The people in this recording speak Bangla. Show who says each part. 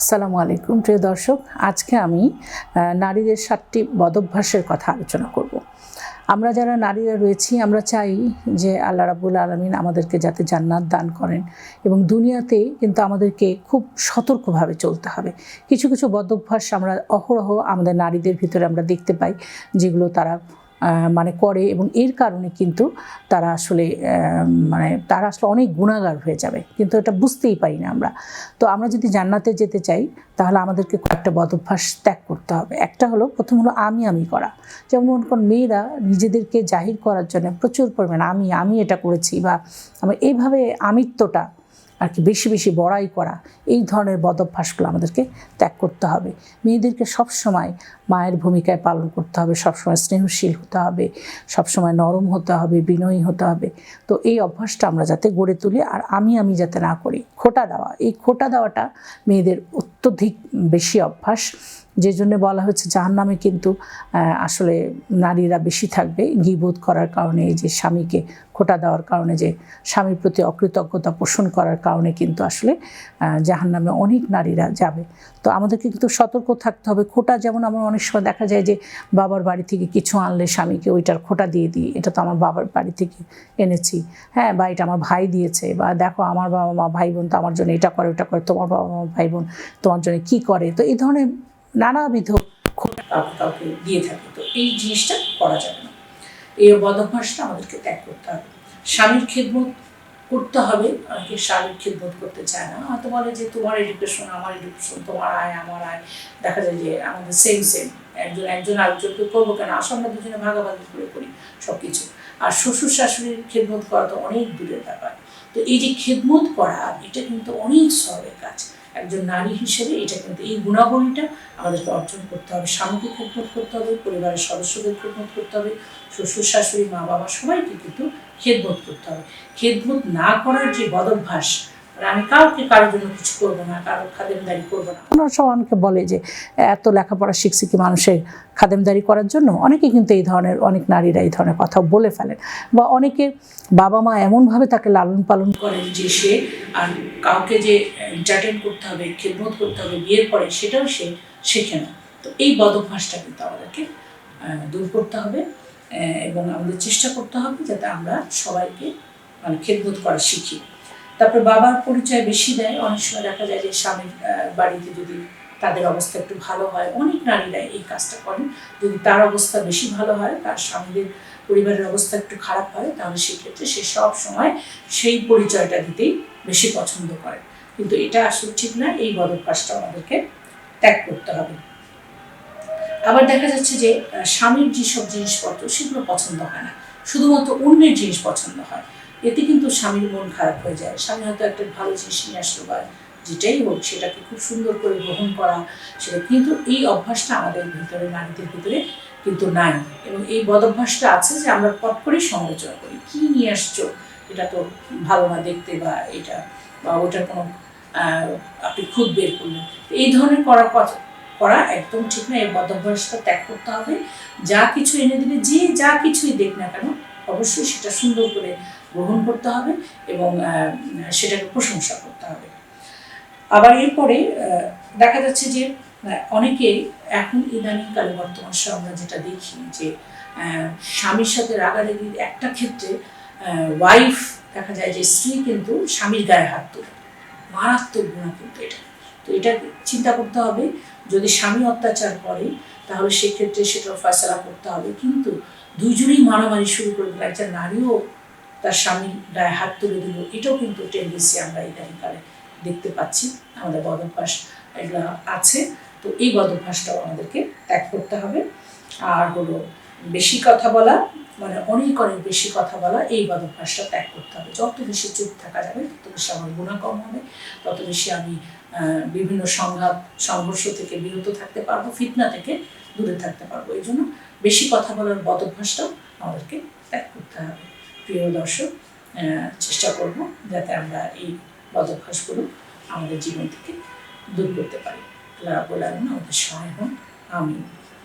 Speaker 1: আসসালামু আলাইকুম, প্রিয় দর্শক। আজকে আমি নারীদের সাতটি বদভ্যাসের কথা আলোচনা করব। আমরা যারা নারীরা রয়েছি, আমরা চাই যে আল্লাহ রাবুল আলমিন আমাদেরকে যাতে জান্নাত দান করেন এবং দুনিয়াতে কিন্তু আমাদেরকে খুব সতর্কভাবে চলতে হবে। কিছু কিছু বদভ্যাস আমরা, অহরহ আমাদের নারীদের ভিতরে আমরা দেখতে পাই, যেগুলো তারা মানে করে এবং এর কারণে কিন্তু তারা আসলে মানে তারা আসলে অনেক গুণাগার হয়ে যাবে। কিন্তু এটা বুঝতেই পারি না আমরা। তো আমরা যদি জান্নাতে যেতে চাই, তাহলে আমাদেরকে কয়েকটা বদভ্যাস ত্যাগ করতে হবে। একটা হলো, প্রথম হলো আমি আমি করা। যেমন মনে করুন, মেয়েরা নিজেদেরকে জাহির করার জন্য প্রচুর পরিমাণে আমি আমি এটা করেছি বা আমার এইভাবে আমিত্বটা আর কি বেশি বেশি বড়াই করা, এই ধরনের বদভ্যাসগুলো আমাদেরকে ত্যাগ করতে হবে। মেয়েদেরকে সবসময় মায়ের ভূমিকায় পালন করতে হবে, সবসময় স্নেহশীল হতে হবে, সবসময় নরম হতে হবে, বিনয়ী হতে হবে। তো এই অভ্যাসটা আমরা যাতে গড়ে তুলি আর আমি আমি যাতে না করি, খোটা দেওয়া। এই খোটা দেওয়াটা মেয়েদের অত্যধিক বেশি অভ্যাস। যে জন্য বলা হচ্ছে জাহান নামে কিন্তু আসলে নারীরা বেশি থাকবে গিবোধ করার কারণে যে স্বামীকে খোটা দেওয়ার কারণে, যে স্বামীর প্রতি অকৃতজ্ঞতা পোষণ করার কারণে কিন্তু আসলে জাহান নামে অনেক নারীরা যাবে। তো আমাদেরকে কিন্তু সতর্ক থাকতে হবে। খোটা যেমন আমার অনেক সময় দেখা যায় যে বাবার বাড়ি থেকে কিছু আনলে স্বামীকে ওইটার খোটা দিয়ে দিই, এটা তো আমার বাবার বাড়ি থেকে এনেছি। হ্যাঁ বা এটা আমার ভাই দিয়েছে, বা দেখো আমার বাবা মা ভাই বোন তো আমার জন্য এটা করে, ওটা করে, তোমার বাবা মা ভাই বোন তোমার জন্য কী করে? তো এই ধরনের নানাবিধ কাউকে দিয়ে থাকে। তো এই জিনিসটা করা যাবে না। এই বদভ্যাসটা আমাদেরকে ত্যাগ করতে হবে। স্বামীর খেদমত করতে হবে। অনেকে স্বামীর খেদমত করতে চায় না। হয়তো বলে যে, তোমার এডুকেশন আমার এডুকেশন তোমার আয়, আমার আয়। দেখা যায় যে, আমাদের সেম সেম একজন একজন আরেকজনকে করব কেন? আসলে আমরা দুজনে ভাগাভাগি করে করি সব কিছু আর শ্বশুর শাশুড়ির খেদমত করা তো অনেক দূরের ব্যাপার। তো এই যে খেদমত করা, এটা কিন্তু অনেক সবের কাজ। একজন নারী হিসেবে এটা কিন্তু, এই গুণাবলীটা আমাদেরকে অর্জন করতে হবে। স্বামীকে খেদমত করতে হবে, পরিবারের সদস্যদের খেদমত করতে হবে, শ্বশুর, শাশুড়ি মা বাবা সবাইকে কিন্তু খেদমত করতে হবে। খেদমত না করার যে বদভ্যাস মানে আমি কাউকে কারোর কিছু করব না, কারোর খাদেমদারি করব না। ওনারা সব অনেকে বলে যে, এত লেখাপড়া শিখছে কি মানুষের খাদেমদারি করার জন্য? অনেকে কিন্তু এই ধরনের, অনেক নারীরা এই ধরনের কথা বলে ফেলেন। বা অনেকে বাবা মা এমনভাবে তাকে লালন পালন করেন যে সে আর কাউকে যে এন্টারটেন করতে হবে, খেদমত করতে হবে, বিয়ের পরে সেটাও সে শেখে না। তো এই বদভ্যাসটা কিন্তু আমাদেরকে দূর করতে হবে এবং আমাদের চেষ্টা করতে হবে যাতে আমরা সবাইকে মানে খেদমত করা শিখি। তারপর বাবার পরিচয় বেশি দেয়। অনেক সময় দেখা যায় যে স্বামীর বাড়িতে যদি তাদের অবস্থা একটু ভালো হয়, অনেক নারীরা এই কাজটা করেন যদি তার অবস্থা বেশি ভালো হয়, তার স্বামীদের পরিবারের অবস্থা একটু খারাপ হয়, তাহলে সেক্ষেত্রে সে সব সময় সেই পরিচয়টা দিতেই বেশি পছন্দ করে। কিন্তু এটা আসলে ঠিক না, এই বদভ্যাসটা আমাদেরকে ত্যাগ করতে হবে। আবার দেখা যাচ্ছে যে স্বামীর যেসব জিনিসপত্র, সেগুলো পছন্দ হয় না। শুধুমাত্র অন্যের জিনিস পছন্দ হয়। এতে কিন্তু স্বামীর মন খারাপ হয়ে যায়। স্বামী হয়তো একটা ভালো জিনিস নিয়ে আসলো বা যেটাই হোক, সেটাকে খুব সুন্দর করে গ্রহণ করা, সেটা কিন্তু এই অভ্যাসটা আমাদের ভিতরে, নারীদের ভিতরে কিন্তু নাই। এবং এই বদভ্যাসটা আছে যে আমরা পট করেই সমালোচনা করি, কী নিয়ে আসছো? এটা তো ভালো না দেখতে বা এটা, বা ওটার কোনো আপনি খুদ বের করলেন। এই ধরনের করার কথা করা একদম ঠিক না। এই বদভ্যাসটা ত্যাগ করতে হবে। যা কিছু এনে দিলে, যে যা কিছুই দেখ না কেন অবশ্যই সেটা সুন্দর করে গ্রহণ করতে হবে এবং সেটাকে প্রশংসা করতে হবে। আবার এরপরে দেখা যাচ্ছে যে অনেকে এখন ইদানিংকালে বর্তমান আমরা যেটা দেখি যে স্বামীর সাথে রাগারাগির একটা ক্ষেত্রে ওয়াইফ দেখা যায় যে, স্ত্রী কিন্তু স্বামীর গায়ে হাত তোলে। মারাত্মক গুণা কিন্তু এটা। তো এটা চিন্তা করতে হবে, যদি স্বামী অত্যাচার করে, তাহলে সেক্ষেত্রে সেটার ফয়সলা করতে হবে। কিন্তু দুইজনেই মারামারি শুরু করে দিল। একটা নারীও তার স্বামীর গায়ে হাত তুলে দিল। এটাও কিন্তু টেন্ডেন্সি আমরা ইদানিংকালে দেখতে পাচ্ছি। আমাদের বদভ্যাস এগুলো আছে। তো এই বদভ্যাসটাও আমাদেরকে ত্যাগ করতে হবে। আর হলো বেশি কথা বলা মানে অনেক অনেক বেশি কথা বলা, এই বদভ্যাসটা ত্যাগ করতে হবে। যত বেশি চুপ থাকা যাবে, তত বেশি আমার গুণা কম হবে, তত বেশি আমি বিভিন্ন সংঘাত, সংঘর্ষ থেকে বিরত থাকতে পারব, ফিতনা থেকে দূরে থাকতে পারব। এই জন্য বেশি কথা বলার বদভ্যাসটাও আমাদেরকে ত্যাগ করতে হবে। প্রিয় দর্শক চেষ্টা করব যাতে আমরা এই বদভ্যাসগুলো আমাদের জীবন থেকে দূর করতে পারি। আল্লাহ আলম আমাদের সহায় হন আমি